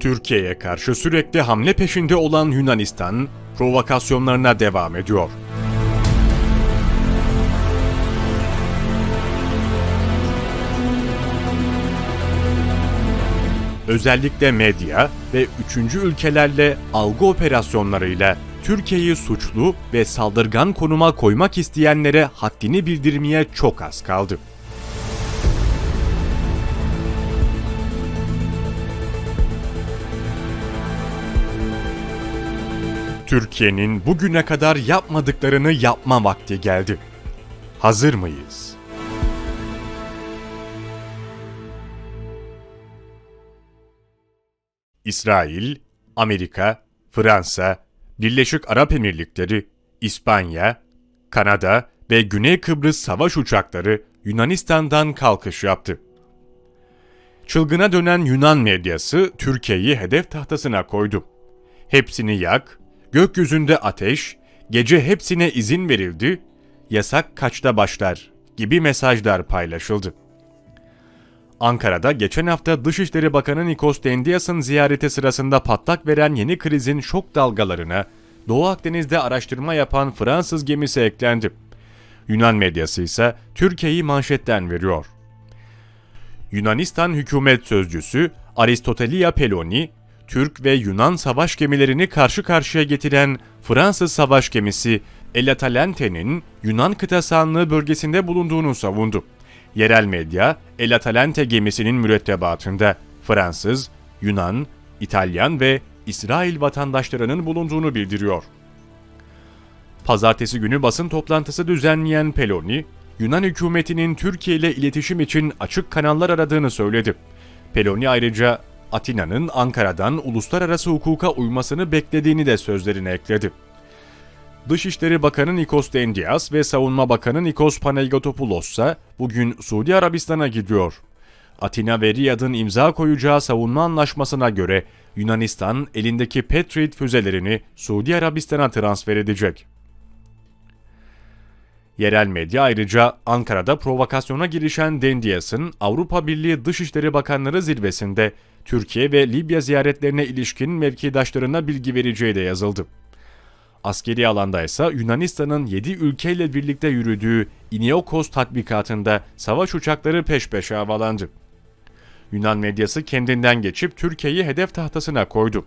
Türkiye'ye karşı sürekli hamle peşinde olan Yunanistan, provokasyonlarına devam ediyor. Özellikle medya ve üçüncü ülkelerle algı operasyonlarıyla Türkiye'yi suçlu ve saldırgan konuma koymak isteyenlere haddini bildirmeye çok az kaldı. Türkiye'nin bugüne kadar yapmadıklarını yapma vakti geldi. Hazır mıyız? İsrail, Amerika, Fransa, Birleşik Arap Emirlikleri, İspanya, Kanada ve Güney Kıbrıs savaş uçakları Yunanistan'dan kalkış yaptı. Çılgına dönen Yunan medyası Türkiye'yi hedef tahtasına koydu. Hepsini yak, gökyüzünde ateş, gece hepsine izin verildi, yasak kaçta başlar gibi mesajlar paylaşıldı. Ankara'da geçen hafta Dışişleri Bakanı Nikos Dendias'ın ziyareti sırasında patlak veren yeni krizin şok dalgalarına Doğu Akdeniz'de araştırma yapan Fransız gemisi eklendi. Yunan medyası ise Türkiye'yi manşetten veriyor. Yunanistan hükümet sözcüsü Aristotelia Peloni, Türk ve Yunan savaş gemilerini karşı karşıya getiren Fransız savaş gemisi El Atalante'nin Yunan kıta sahanlığı bölgesinde bulunduğunu savundu. Yerel medya, El Atalante gemisinin mürettebatında Fransız, Yunan, İtalyan ve İsrail vatandaşlarının bulunduğunu bildiriyor. Pazartesi günü basın toplantısı düzenleyen Peloni, Yunan hükümetinin Türkiye ile iletişim için açık kanallar aradığını söyledi. Peloni ayrıca Atina'nın Ankara'dan uluslararası hukuka uymasını beklediğini de sözlerine ekledi. Dışişleri Bakanı Nikos Dendias ve Savunma Bakanı Nikos Panayotopoulos ise bugün Suudi Arabistan'a gidiyor. Atina ve Riyad'ın imza koyacağı savunma anlaşmasına göre Yunanistan elindeki Patriot füzelerini Suudi Arabistan'a transfer edecek. Yerel medya ayrıca Ankara'da provokasyona girişen Dendias'ın Avrupa Birliği Dışişleri Bakanları zirvesinde Türkiye ve Libya ziyaretlerine ilişkin mevkidaşlarına bilgi vereceği de yazıldı. Askeri alanda ise Yunanistan'ın 7 ülkeyle birlikte yürüdüğü Iniokos tatbikatında savaş uçakları peş peşe havalandı. Yunan medyası kendinden geçip Türkiye'yi hedef tahtasına koydu.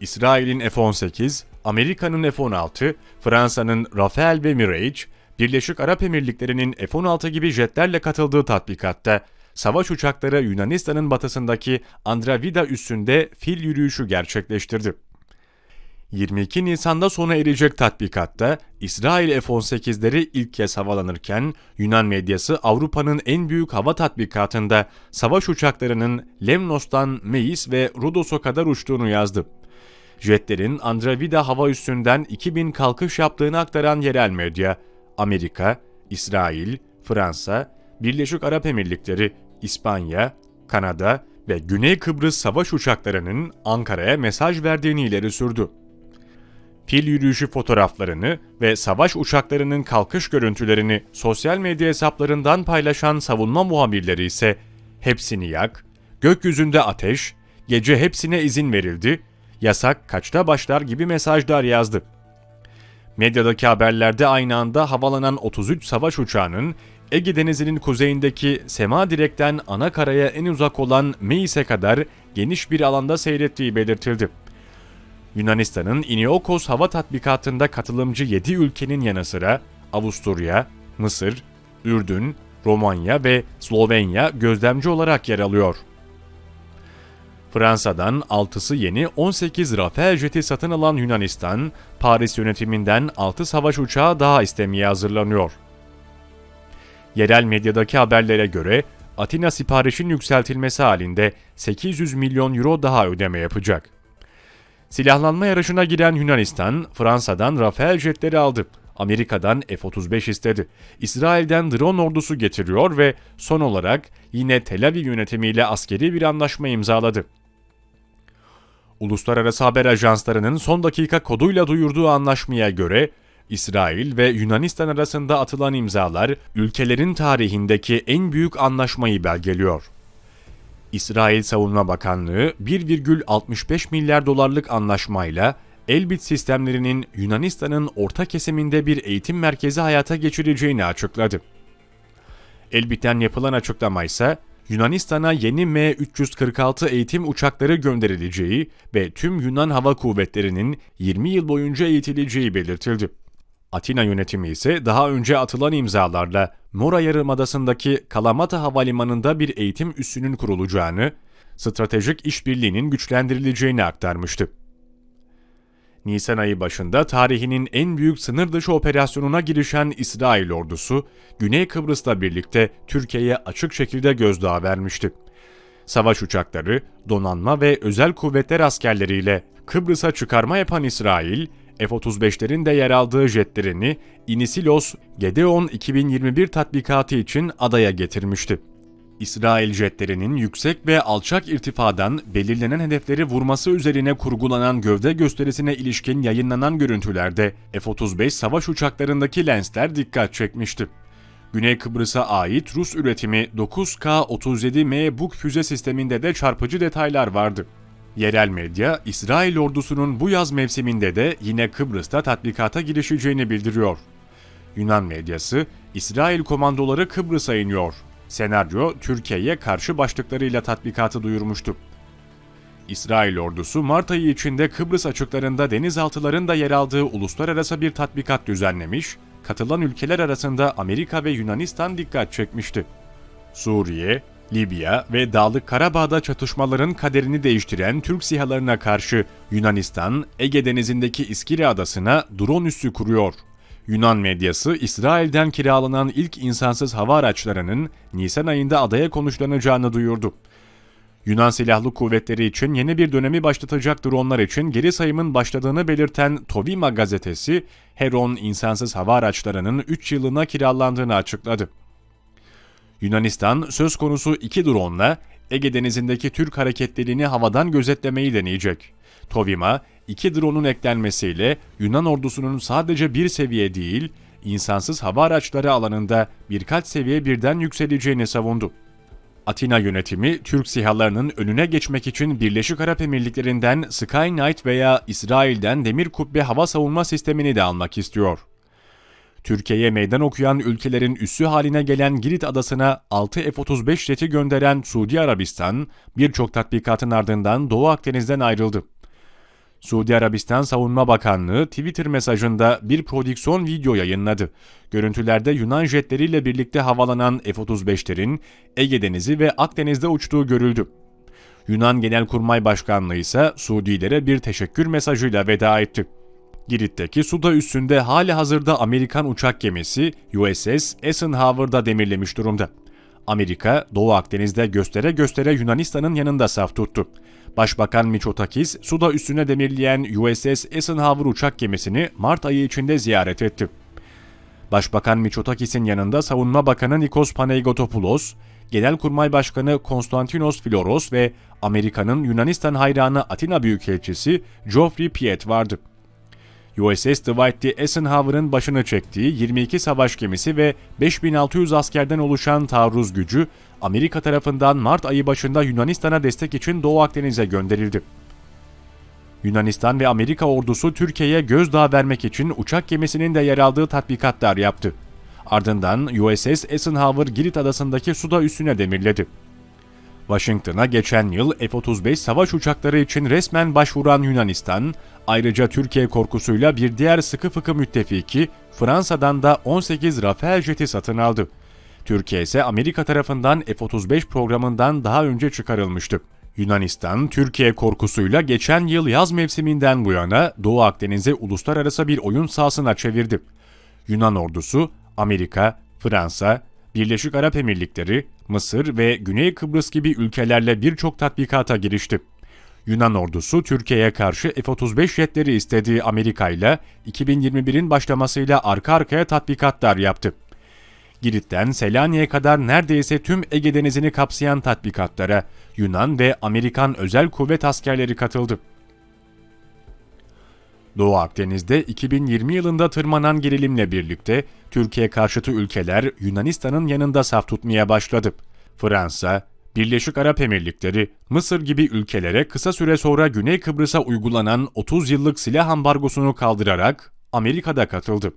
İsrail'in F-18, Amerika'nın F-16, Fransa'nın Rafale ve Mirage, Birleşik Arap Emirlikleri'nin F-16 gibi jetlerle katıldığı tatbikatta savaş uçakları Yunanistan'ın batısındaki Andravida üssünde fil yürüyüşü gerçekleştirdi. 22 Nisan'da sona erecek tatbikatta İsrail F-18'leri ilk kez havalanırken Yunan medyası Avrupa'nın en büyük hava tatbikatında savaş uçaklarının Lemnos'tan Meis ve Rodos'a kadar uçtuğunu yazdı. Jetlerin Andravida hava üssünden 2000 kalkış yaptığını aktaran yerel medya, Amerika, İsrail, Fransa, Birleşik Arap Emirlikleri, İspanya, Kanada ve Güney Kıbrıs savaş uçaklarının Ankara'ya mesaj verdiğini ileri sürdü. Fil yürüyüşü fotoğraflarını ve savaş uçaklarının kalkış görüntülerini sosyal medya hesaplarından paylaşan savunma muhabirleri ise hepsini yak, gökyüzünde ateş, gece hepsine izin verildi, yasak kaçta başlar gibi mesajlar yazdı. Medyadaki haberlerde aynı anda havalanan 33 savaş uçağının Ege Denizi'nin kuzeyindeki Sema Direk'ten ana karaya en uzak olan Meis'e kadar geniş bir alanda seyrettiği belirtildi. Yunanistan'ın Iniokos hava tatbikatında katılımcı 7 ülkenin yanı sıra Avusturya, Mısır, Ürdün, Romanya ve Slovenya gözlemci olarak yer alıyor. Fransa'dan 6'sı yeni 18 Rafale jeti satın alan Yunanistan, Paris yönetiminden 6 savaş uçağı daha istemeye hazırlanıyor. Yerel medyadaki haberlere göre Atina siparişin yükseltilmesi halinde 800 milyon euro daha ödeme yapacak. Silahlanma yarışına giren Yunanistan, Fransa'dan Rafale jetleri aldı. Amerika'dan F-35 istedi. İsrail'den drone ordusu getiriyor ve son olarak yine Tel Aviv yönetimiyle askeri bir anlaşma imzaladı. Uluslararası haber ajanslarının son dakika koduyla duyurduğu anlaşmaya göre İsrail ve Yunanistan arasında atılan imzalar ülkelerin tarihindeki en büyük anlaşmayı belgeliyor. İsrail Savunma Bakanlığı 1,65 milyar dolarlık anlaşmayla Elbit sistemlerinin Yunanistan'ın orta kesiminde bir eğitim merkezi hayata geçireceğini açıkladı. Elbit'ten yapılan açıklama ise Yunanistan'a yeni M346 eğitim uçakları gönderileceği ve tüm Yunan Hava Kuvvetleri'nin 20 yıl boyunca eğitileceği belirtildi. Atina yönetimi ise daha önce atılan imzalarla Mora Yarımadası'ndaki Kalamata Havalimanı'nda bir eğitim üssünün kurulacağını, stratejik işbirliğinin güçlendirileceğini aktarmıştı. Nisan ayı başında tarihinin en büyük sınır dışı operasyonuna girişen İsrail ordusu, Güney Kıbrıs'la birlikte Türkiye'ye açık şekilde gözdağı vermişti. Savaş uçakları, donanma ve özel kuvvetler askerleriyle Kıbrıs'a çıkarma yapan İsrail, F-35'lerin de yer aldığı jetlerini Inisilos Gedeon 2021 tatbikatı için adaya getirmişti. İsrail jetlerinin yüksek ve alçak irtifadan belirlenen hedefleri vurması üzerine kurgulanan gövde gösterisine ilişkin yayınlanan görüntülerde F-35 savaş uçaklarındaki lensler dikkat çekmişti. Güney Kıbrıs'a ait Rus üretimi 9K-37M Buk füze sisteminde de çarpıcı detaylar vardı. Yerel medya, İsrail ordusunun bu yaz mevsiminde de yine Kıbrıs'ta tatbikata girişeceğini bildiriyor. Yunan medyası, İsrail komandoları Kıbrıs'a iniyor. Senaryo, Türkiye'ye karşı başlıklarıyla tatbikatı duyurmuştu. İsrail ordusu Mart ayı içinde Kıbrıs açıklarında denizaltıların da yer aldığı uluslararası bir tatbikat düzenlemiş, katılan ülkeler arasında Amerika ve Yunanistan dikkat çekmişti. Suriye, Libya ve Dağlık Karabağ'da çatışmaların kaderini değiştiren Türk sihalarına karşı Yunanistan, Ege Denizi'ndeki İskile Adası'na drone üssü kuruyor. Yunan medyası, İsrail'den kiralanan ilk insansız hava araçlarının Nisan ayında adaya konuşlanacağını duyurdu. Yunan Silahlı Kuvvetleri için yeni bir dönemi başlatacak dronlar için geri sayımın başladığını belirten Tovima gazetesi, Heron insansız hava araçlarının 3 yılına kiralandığını açıkladı. Yunanistan söz konusu iki drone'la Ege Denizi'ndeki Türk hareketliliğini havadan gözetlemeyi deneyecek. Tovima, iki drone'un eklenmesiyle Yunan ordusunun sadece bir seviye değil, insansız hava araçları alanında birkaç seviye birden yükseleceğini savundu. Atina yönetimi, Türk sihalarının önüne geçmek için Birleşik Arap Emirlikleri'nden Skynight veya İsrail'den Demir Kubbe hava savunma sistemini de almak istiyor. Türkiye'ye meydan okuyan ülkelerin üssü haline gelen Girit adasına 6 F-35 jeti gönderen Suudi Arabistan, birçok tatbikatın ardından Doğu Akdeniz'den ayrıldı. Suudi Arabistan Savunma Bakanlığı Twitter mesajında bir prodüksiyon video yayınladı. Görüntülerde Yunan jetleriyle birlikte havalanan F-35'lerin Ege Denizi ve Akdeniz'de uçtuğu görüldü. Yunan Genelkurmay Başkanlığı ise Suudilere bir teşekkür mesajıyla veda etti. Girit'teki suda üstünde hali hazırda Amerikan uçak gemisi USS Eisenhower'da demirlemiş durumda. Amerika, Doğu Akdeniz'de göstere göstere Yunanistan'ın yanında saf tuttu. Başbakan Mitsotakis, suda üstüne demirleyen USS Eisenhower uçak gemisini Mart ayı içinde ziyaret etti. Başbakan Mitsotakis'in yanında Savunma Bakanı Nikos Panayotopoulos, Genelkurmay Başkanı Konstantinos Floros ve Amerika'nın Yunanistan hayranı Atina Büyükelçisi Geoffrey Piet vardı. USS Dwight D. Eisenhower'ın başını çektiği 22 savaş gemisi ve 5600 askerden oluşan taarruz gücü Amerika tarafından Mart ayı başında Yunanistan'a destek için Doğu Akdeniz'e gönderildi. Yunanistan ve Amerika ordusu Türkiye'ye gözdağı vermek için uçak gemisinin de yer aldığı tatbikatlar yaptı. Ardından USS Eisenhower Girit adasındaki suda üstüne demirledi. Washington'a geçen yıl F-35 savaş uçakları için resmen başvuran Yunanistan, ayrıca Türkiye korkusuyla bir diğer sıkı fıkı müttefiki Fransa'dan da 18 Rafale jeti satın aldı. Türkiye ise Amerika tarafından F-35 programından daha önce çıkarılmıştı. Yunanistan, Türkiye korkusuyla geçen yıl yaz mevsiminden bu yana Doğu Akdeniz'i uluslararası bir oyun sahasına çevirdi. Yunan ordusu, Amerika, Fransa, Birleşik Arap Emirlikleri, Mısır ve Güney Kıbrıs gibi ülkelerle birçok tatbikata girişti. Yunan ordusu Türkiye'ye karşı F-35 jetleri istediği Amerika ile 2021'in başlamasıyla arka arkaya tatbikatlar yaptı. Girit'ten Selanik'e kadar neredeyse tüm Ege Denizi'ni kapsayan tatbikatlara Yunan ve Amerikan özel kuvvet askerleri katıldı. Doğu Akdeniz'de 2020 yılında tırmanan gerilimle birlikte Türkiye karşıtı ülkeler Yunanistan'ın yanında saf tutmaya başladı. Fransa, Birleşik Arap Emirlikleri, Mısır gibi ülkelere kısa süre sonra Güney Kıbrıs'a uygulanan 30 yıllık silah ambargosunu kaldırarak Amerika'da katıldı.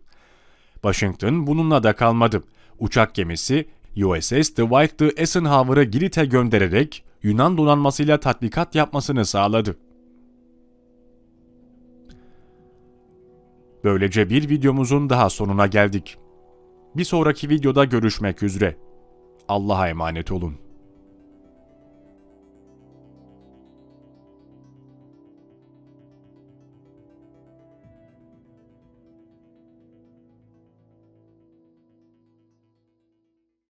Washington bununla da kalmadı. Uçak gemisi USS Dwight D. Eisenhower'ı Girit'e göndererek Yunan donanmasıyla tatbikat yapmasını sağladı. Böylece bir videomuzun daha sonuna geldik. Bir sonraki videoda görüşmek üzere. Allah'a emanet olun.